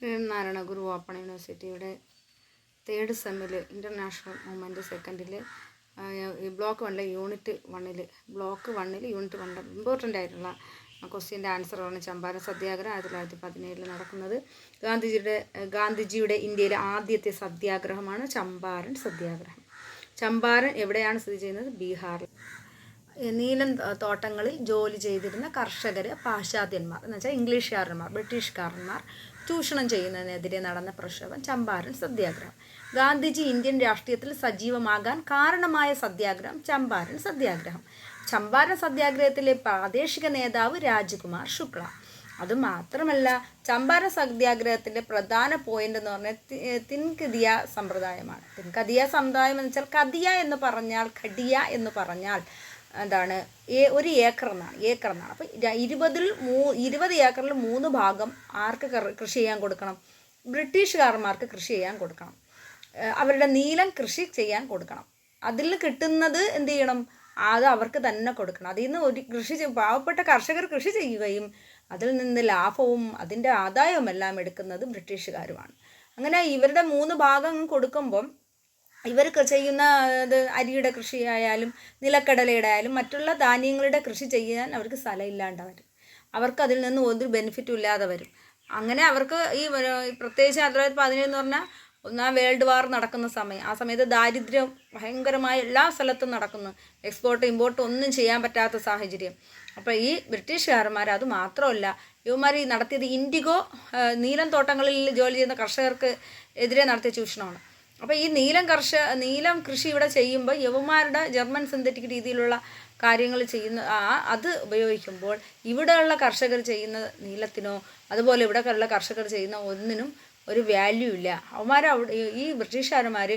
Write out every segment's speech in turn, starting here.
Sreenarayana Guru open യൂണിവേഴ്സിറ്റിയുടെ third സെമ്മിൽ international movement സെക്കൻഡിൽ ബ്ലോക്ക് വണ്ണിൽ യൂണിറ്റ് വണ്ണിൽ ബ്ലോക്ക് വണ്ണിൽ യൂണിറ്റ് വണ്ണിൽ ഇമ്പോർട്ടന്റ് ആയിട്ടുള്ള ക്വസ്റ്റ്യന്റെ ആൻസറാണ് ചമ്പാരൻ സത്യാഗ്രഹം ആയിരത്തി തൊള്ളായിരത്തി പതിനേഴിൽ നടക്കുന്നത്. ഗാന്ധിജിയുടെ ഗാന്ധിജിയുടെ ഇന്ത്യയിലെ ആദ്യത്തെ സത്യാഗ്രഹമാണ് ചമ്പാരൻ സത്യാഗ്രഹം. ചമ്പാരൻ എവിടെയാണ് സ്ഥിതി ചെയ്യുന്നത്? ബീഹാറിൽ. നീലം തോട്ടങ്ങളിൽ ജോലി ചെയ്തിരുന്ന കർഷകർ പാശ്ചാത്യന്മാർ എന്ന് വെച്ചാൽ ഇംഗ്ലീഷുകാരന്മാർ ബ്രിട്ടീഷുകാരന്മാർ ചൂഷണം ചെയ്യുന്നതിനെതിരെ നടന്ന പ്രക്ഷോഭം ചമ്പാരൻ സത്യാഗ്രഹം. ഗാന്ധിജി ഇന്ത്യൻ രാഷ്ട്രീയത്തിൽ സജീവമാകാൻ കാരണമായ സത്യാഗ്രഹം ചമ്പാരൻ സത്യാഗ്രഹം. ചമ്പാരൻ സത്യാഗ്രഹത്തിലെ പ്രാദേശിക നേതാവ് രാജകുമാർ ശുക്ല. അതുമാത്രമല്ല ചമ്പാരൻ സത്യാഗ്രഹത്തിന്റെ പ്രധാന പോയിന്റ് എന്ന് പറഞ്ഞാൽ തിൻകതിയ സമ്പ്രദായമാണ്. തിൻകതിയ സമുദായം എന്ന് വെച്ചാൽ കതിയ എന്ന് പറഞ്ഞാൽ ഖടിയ എന്ന് പറഞ്ഞാൽ എന്താണ് ഒരു ഏക്കർ എന്നാണ് ഏക്കർ എന്നാണ്. അപ്പോൾ ഇരുപതിൽ മൂ ഇരുപത് ഏക്കറിൽ മൂന്ന് ഭാഗം ആർക്ക് കൃഷി ചെയ്യാൻ കൊടുക്കണം? ബ്രിട്ടീഷുകാരന്മാർക്ക് കൃഷി ചെയ്യാൻ കൊടുക്കണം. അവരുടെ നീലം കൃഷി ചെയ്യാൻ കൊടുക്കണം. അതിൽ കിട്ടുന്നത് എന്ത് ചെയ്യണം? അത് അവർക്ക് തന്നെ കൊടുക്കണം. അതിൽ നിന്ന് ഒരു കൃഷി പാവപ്പെട്ട കർഷകർ കൃഷി ചെയ്യുകയും അതിൽ നിന്ന് ലാഭവും അതിന്റെ ആദായവും എല്ലാം എടുക്കുന്നത് ബ്രിട്ടീഷുകാരുമാണ്. അങ്ങനെ ഇവരുടെ മൂന്ന് ഭാഗം കൊടുക്കുമ്പം ഇവർ ചെയ്യുന്ന ഇത് അരിയുടെ കൃഷിയായാലും നിലക്കടലയുടെ ആയാലും മറ്റുള്ള ധാന്യങ്ങളുടെ കൃഷി ചെയ്യാൻ അവർക്ക് സ്ഥലമില്ലാണ്ട് വരും അവർക്ക് അതിൽ നിന്ന് ഒരു ബെനിഫിറ്റും ഇല്ലാതെ വരും. അങ്ങനെ അവർക്ക് ഈ പ്രത്യേകിച്ച് ആയിരത്തി തൊള്ളായിരത്തി പതിനേഴെന്ന് പറഞ്ഞാൽ ഒന്നാം വേൾഡ് വാർ നടക്കുന്ന സമയം. ആ സമയത്ത് ദാരിദ്ര്യം ഭയങ്കരമായ എല്ലാ സ്ഥലത്തും നടക്കുന്നു. എക്സ്പോർട്ട് ഇമ്പോർട്ട് ഒന്നും ചെയ്യാൻ പറ്റാത്ത സാഹചര്യം. അപ്പോൾ ഈ ബ്രിട്ടീഷുകാരന്മാർ അത് മാത്രമല്ല ഇവന്മാർ ഈ നടത്തിയത് ഇൻഡിഗോ നീലം തോട്ടങ്ങളിൽ ജോലി ചെയ്യുന്ന കർഷകർക്ക് എതിരെ നടത്തിയ ചൂഷണമാണ്. അപ്പോൾ ഈ നീലം കർഷ നീലം കൃഷി ഇവിടെ ചെയ്യുമ്പോൾ യവന്മാരുടെ ജർമ്മൻ സിന്തറ്റിക് രീതിയിലുള്ള കാര്യങ്ങൾ ചെയ്യുന്ന അത് ഉപയോഗിക്കുമ്പോൾ ഇവിടെയുള്ള കർഷകർ ചെയ്യുന്ന നീലത്തിനോ അതുപോലെ ഇവിടെയുള്ള കർഷകർ ചെയ്യുന്ന ഒന്നിനും ഒരു വാല്യൂ ഇല്ല. അവന്മാർ അവിടെ ഈ ബ്രിട്ടീഷുകാരന്മാർ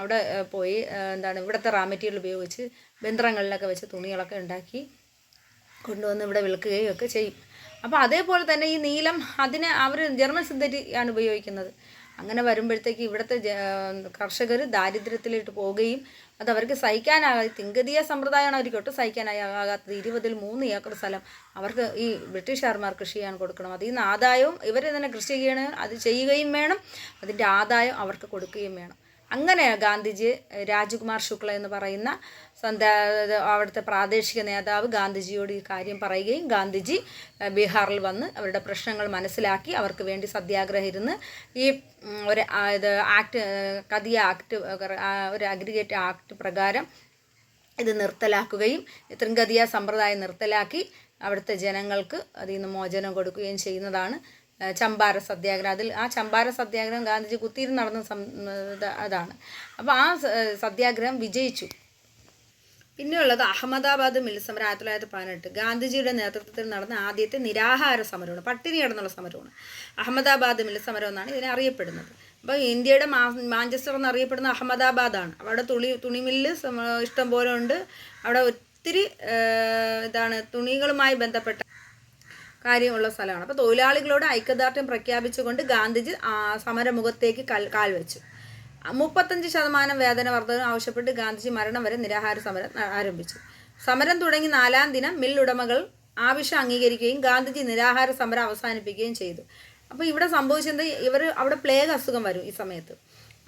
അവിടെ പോയി എന്താണ് ഇവിടുത്തെ റാ മെറ്റീരിയൽ ഉപയോഗിച്ച് ബന്ധങ്ങളിലൊക്കെ വെച്ച് തുണികളൊക്കെ ഉണ്ടാക്കി കൊണ്ടുവന്ന് ഇവിടെ വിൽക്കുകയും ഒക്കെ ചെയ്യും. അപ്പോൾ അതേപോലെ തന്നെ ഈ നീലം അതിന് അവർ ജർമ്മൻ സിന്തറ്റിക് ആണ് ഉപയോഗിക്കുന്നത്. അങ്ങനെ വരുമ്പോഴത്തേക്ക് ഇവിടുത്തെ കർഷകർ ദാരിദ്ര്യത്തിലിട്ട് പോവുകയും അത് അവർക്ക് സഹിക്കാനാകാതെ തിങ്കതീയ സമ്പ്രദായമാണ് അവർക്ക് ഒട്ടും സഹിക്കാനാകാത്തത്. ഇരുപതിൽ മൂന്ന് ഏക്കർ സ്ഥലം അവർക്ക് ഈ ബ്രിട്ടീഷുകാർമാർ കൃഷി ചെയ്യാൻ കൊടുക്കണം. അതിൽ നിന്ന് ആദായവും ഇവർ തന്നെ കൃഷി ചെയ്യണം അത് ചെയ്യുകയും വേണം. അതിന്റെ ആദായം അവർക്ക് കൊടുക്കുകയും വേണം. അങ്ങനെ ഗാന്ധിജി രാജകുമാർ ശുക്ല എന്ന് പറയുന്ന സ്വന്ത അവിടുത്തെ പ്രാദേശിക നേതാവ് ഗാന്ധിജിയോട് ഈ കാര്യം പറയുകയും ഗാന്ധിജി ബീഹാറിൽ വന്ന് അവരുടെ പ്രശ്നങ്ങൾ മനസ്സിലാക്കി അവർക്ക് വേണ്ടി സത്യാഗ്രഹം ഇരുന്ന് ഈ ഒരു ഇത് ആക്ട് കതിയ ആക്ട് ഒരു അഗ്രിഗേറ്റ് ആക്ട് പ്രകാരം ഇത് നിർത്തലാക്കുകയും തൃങ്കതിയ സമ്പ്രദായം നിർത്തലാക്കി അവിടുത്തെ ജനങ്ങൾക്ക് അതിൽ നിന്ന് മോചനം കൊടുക്കുകയും ചെയ്യുന്നതാണ് ചമ്പാര സത്യാഗ്രഹം. അതിൽ ആ ചമ്പാര സത്യാഗ്രഹം ഗാന്ധിജി കുത്തിയിരുന്ന് നടന്ന അതാണ്. അപ്പോൾ ആ സത്യാഗ്രഹം വിജയിച്ചു. പിന്നെയുള്ളത് അഹമ്മദാബാദ് മിൽ സമരം ആയിരത്തി തൊള്ളായിരത്തി പതിനെട്ട് ഗാന്ധിജിയുടെ നേതൃത്വത്തിൽ നടന്ന ആദ്യത്തെ നിരാഹാര സമരമാണ് പട്ടിണി കിടന്നുള്ള സമരമാണ്. അഹമ്മദാബാദ് മിൽ സമരം എന്നാണ് ഇതിനെ അറിയപ്പെടുന്നത്. അപ്പോൾ ഇന്ത്യയുടെ മാ മാഞ്ചസ്റ്റർ എന്നറിയപ്പെടുന്ന അഹമ്മദാബാദാണ്. അവിടെ തുണി തുണിമില്ല് ഇഷ്ടം പോലെ ഉണ്ട്. അവിടെ ഒത്തിരി ഇതാണ് തുണികളുമായി ബന്ധപ്പെട്ട കാര്യമുള്ള സ്ഥലമാണ്. അപ്പോൾ തൊഴിലാളികളോട് ഐക്യദാർഢ്യം പ്രഖ്യാപിച്ചുകൊണ്ട് ഗാന്ധിജി സമരമുഖത്തേക്ക് കാൽ വെച്ചു. മുപ്പത്തഞ്ച് ശതമാനം വേതന വർധന ആവശ്യപ്പെട്ട് ഗാന്ധിജി മരണം വരെ നിരാഹാര സമരം ആരംഭിച്ചു. സമരം തുടങ്ങി നാലാം ദിനം മിൽ ഉടമകൾ ആവശ്യം അംഗീകരിക്കുകയും ഗാന്ധിജി നിരാഹാര സമരം അവസാനിപ്പിക്കുകയും ചെയ്തു. അപ്പോൾ ഇവിടെ സംഭവിച്ചത് ഇവർ അവിടെ പ്ലേഗ് അസുഖം വരും ഈ സമയത്ത്.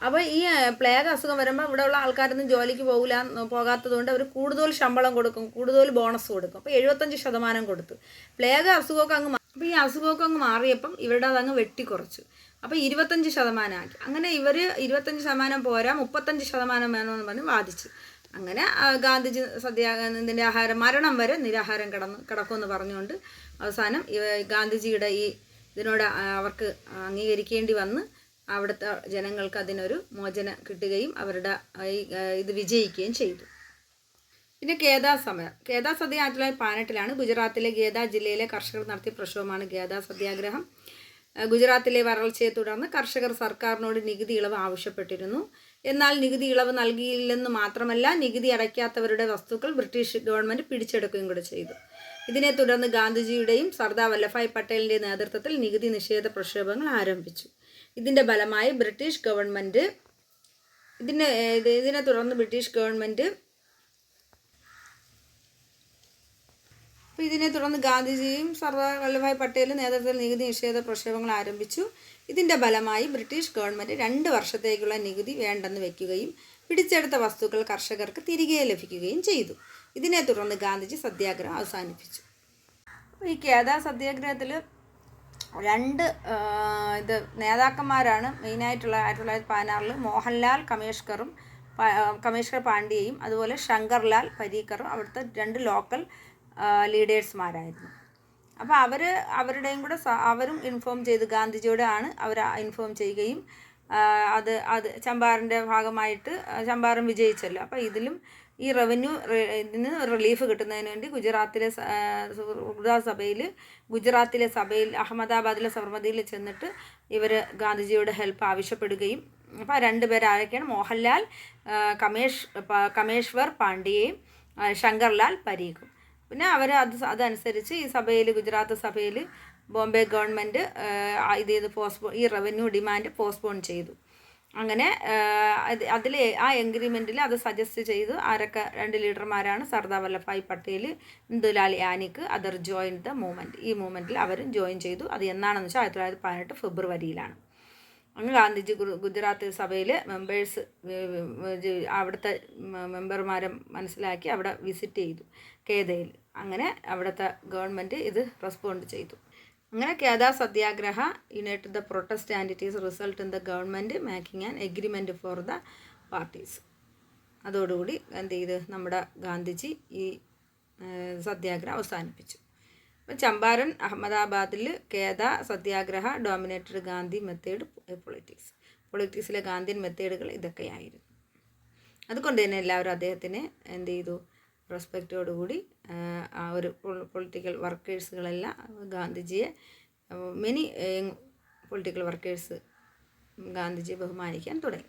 അപ്പോൾ ഈ പ്ലേഗ് അസുഖം വരുമ്പോൾ ഇവിടെയുള്ള ആൾക്കാരൊന്നും ജോലിക്ക് പോകില്ല പോകാത്തതുകൊണ്ട് അവർ കൂടുതൽ ശമ്പളം കൊടുക്കും കൂടുതൽ ബോണസ് കൊടുക്കും. അപ്പോൾ എഴുപത്തഞ്ച് ശതമാനം കൊടുത്തു. പ്ലേഗ് അസുഖമൊക്കെ അങ്ങ് അപ്പോൾ ഈ അസുഖമൊക്കെ അങ്ങ് മാറിയപ്പം ഇവരുടെ അതങ്ങ് വെട്ടിക്കുറച്ചു. അപ്പോൾ ഇരുപത്തഞ്ച് ശതമാനമാക്കി അങ്ങനെ ഇവർ ഇരുപത്തഞ്ച് ശതമാനം പോരാ മുപ്പത്തഞ്ച് ശതമാനം വേണമെന്ന് പറഞ്ഞ് വാദിച്ചു. അങ്ങനെ ഗാന്ധിജി സത്യാഗ്രഹത്തിന്റെ ആഹാരം മരണം വരെ നിരാഹാരം കിടന്നു കിടക്കുമെന്ന് പറഞ്ഞുകൊണ്ട് അവസാനം ഗാന്ധിജിയുടെ ഈ ഇതിനോട് അവർക്ക് അംഗീകരിക്കേണ്ടി വന്ന് അവിടുത്തെ ജനങ്ങൾക്ക് അതിനൊരു മോചനം കിട്ടുകയും അവരുടെ ഇത് വിജയിക്കുകയും ചെയ്തു. പിന്നെ ഗേദാ സമരം ഗേദാ സദ്യ ആയിരത്തി തൊള്ളായിരത്തി പതിനെട്ടിലാണ്. ഗുജറാത്തിലെ ഗേദാ ജില്ലയിലെ കർഷകർ നടത്തിയ പ്രക്ഷോഭമാണ് ഗേദാ സത്യാഗ്രഹം. ഗുജറാത്തിലെ വരൾച്ചയെ തുടർന്ന് കർഷകർ സർക്കാരിനോട് നികുതി ഇളവ് ആവശ്യപ്പെട്ടിരുന്നു. എന്നാൽ നികുതി ഇളവ് നൽകിയില്ലെന്ന് മാത്രമല്ല നികുതി അടയ്ക്കാത്തവരുടെ വസ്തുക്കൾ ബ്രിട്ടീഷ് ഗവൺമെന്റ് പിടിച്ചെടുക്കുകയും കൂടെ ചെയ്തു. ഇതിനെ തുടർന്ന് ഗാന്ധിജിയുടെയും സർദാർ വല്ലഭായ് പട്ടേലിന്റെ നേതൃത്വത്തിൽ നികുതി നിഷേധ പ്രക്ഷോഭങ്ങൾ ആരംഭിച്ചു. ഇതിന്റെ ഫലമായി ബ്രിട്ടീഷ് ഗവൺമെന്റ് ഇതിനെ ഇതിനെ തുടർന്ന് ബ്രിട്ടീഷ് ഗവൺമെന്റ് അപ്പോൾ ഇതിനെ തുടർന്ന് ഗാന്ധിജിയും സർദാർ വല്ലഭായ് പട്ടേലും നേതൃത്വത്തിൽ നികുതി നിഷേധ പ്രക്ഷോഭങ്ങൾ ആരംഭിച്ചു. ഇതിന്റെ ഫലമായി ബ്രിട്ടീഷ് ഗവൺമെന്റ് രണ്ട് വർഷത്തേക്കുള്ള നികുതി വേണ്ടെന്ന് വെക്കുകയും പിടിച്ചെടുത്ത വസ്തുക്കൾ കർഷകർക്ക് തിരികെ ലഭിക്കുകയും ചെയ്തു. ഇതിനെ തുടർന്ന് ഗാന്ധിജി സത്യാഗ്രഹം അവസാനിപ്പിച്ചു. ഈ കേദാ സത്യാഗ്രഹത്തിൽ രണ്ട് ഇത് നേതാക്കന്മാരാണ് മെയിനായിട്ടുള്ള ആയിരത്തി തൊള്ളായിരത്തി പതിനാറിൽ മോഹൻലാൽ കമേഷ്കറും കമേഷ്കർ പാണ്ഡ്യയും അതുപോലെ ശങ്കർലാൽ പരീക്കറും അവിടുത്തെ രണ്ട് ലോക്കൽ ലീഡേഴ്സ്മാരായിരുന്നു. അപ്പോൾ അവർ അവരുടെയും കൂടെ അവരും ഇൻഫോം ചെയ്ത് ഗാന്ധിജിയോടാണ് അവർ ഇൻഫോം ചെയ്യുകയും അത് അത് ചമ്പാറിന്റെ ഭാഗമായിട്ട് ചമ്പാറും വിജയിച്ചല്ലോ. അപ്പോൾ ഇതിലും ഈ റവന്യൂ ഇതിന് റിലീഫ് കിട്ടുന്നതിന് വേണ്ടി ഗുജറാത്തിലെ സഭയിൽ ഗുജറാത്തിലെ സഭയിൽ അഹമ്മദാബാദിലെ സബർമതിയിൽ ചെന്നിട്ട് ഇവർ ഗാന്ധിജിയുടെ ഹെൽപ്പ് ആവശ്യപ്പെടുകയും. അപ്പോൾ ആ രണ്ട് ആരൊക്കെയാണ്? മോഹൻലാൽ കമേഷ് കമേശ്വർ പാണ്ഡ്യയും ശങ്കർലാൽ പരീഖും. പിന്നെ അവർ അത് അതനുസരിച്ച് ഈ സഭയിൽ ഗുജറാത്ത് സഭയിൽ ബോംബെ ഗവൺമെന്റ് ഇത് ചെയ്ത് പോസ്റ്റ്പോൺ ഈ റവന്യൂ ഡിമാൻഡ് പോസ്റ്റ്പോൺ ചെയ്തു. അങ്ങനെ അതിൽ ആ എഗ്രിമെന്റിൽ അത് സജസ്റ്റ് ചെയ്തു. ആരൊക്കെ രണ്ട് ലീഡർമാരാണ്? Sardar Vallabhbhai Patel Indulal Yagnik other join the movement ഈ മൂവ്മെന്റിൽ അവരും ജോയിൻ ചെയ്തു. അത് എന്നാണെന്ന് വെച്ചാൽ ആയിരത്തി തൊള്ളായിരത്തി പതിനെട്ട് ഫെബ്രുവരിയിലാണ്. അങ്ങ് ഗാന്ധിജി ഗുജറാത്ത് സഭയിൽ മെമ്പേഴ്സ് അവിടുത്തെ മെമ്പർമാരെ മനസ്സിലാക്കി അവിടെ വിസിറ്റ് ചെയ്തു. കേദയിൽ. അങ്ങനെ അവിടുത്തെ ഗവൺമെന്റ് ഇത് റെസ്പോണ്ട് ചെയ്തു. അങ്ങനെ Kheda satyagraha united the protest and result in the government making an agreement for the parties അതോടുകൂടി എന്ത് ചെയ്ത്? നമ്മുടെ ഗാന്ധിജി ഈ സത്യാഗ്രഹം അവസാനിപ്പിച്ചു. അപ്പം ചമ്പാരൻ അഹമ്മദാബാദിൽ Kheda satyagraha dominated Gandhi method politics പൊളിറ്റിക്സിലെ Gandhian മെത്തേഡുകൾ ഇതൊക്കെയായിരുന്നു. അതുകൊണ്ട് തന്നെ എല്ലാവരും അദ്ദേഹത്തിനെ എന്ത് ചെയ്തു? റെസ്പെക്റ്റോടുകൂടി ആ ഒരു പൊളിറ്റിക്കൽ വർക്കേഴ്സുകളെല്ലാം ഗാന്ധിജിയെ മെനി പൊളിറ്റിക്കൽ വർക്കേഴ്സ് ഗാന്ധിജിയെ ബഹുമാനിക്കാൻ തുടങ്ങി.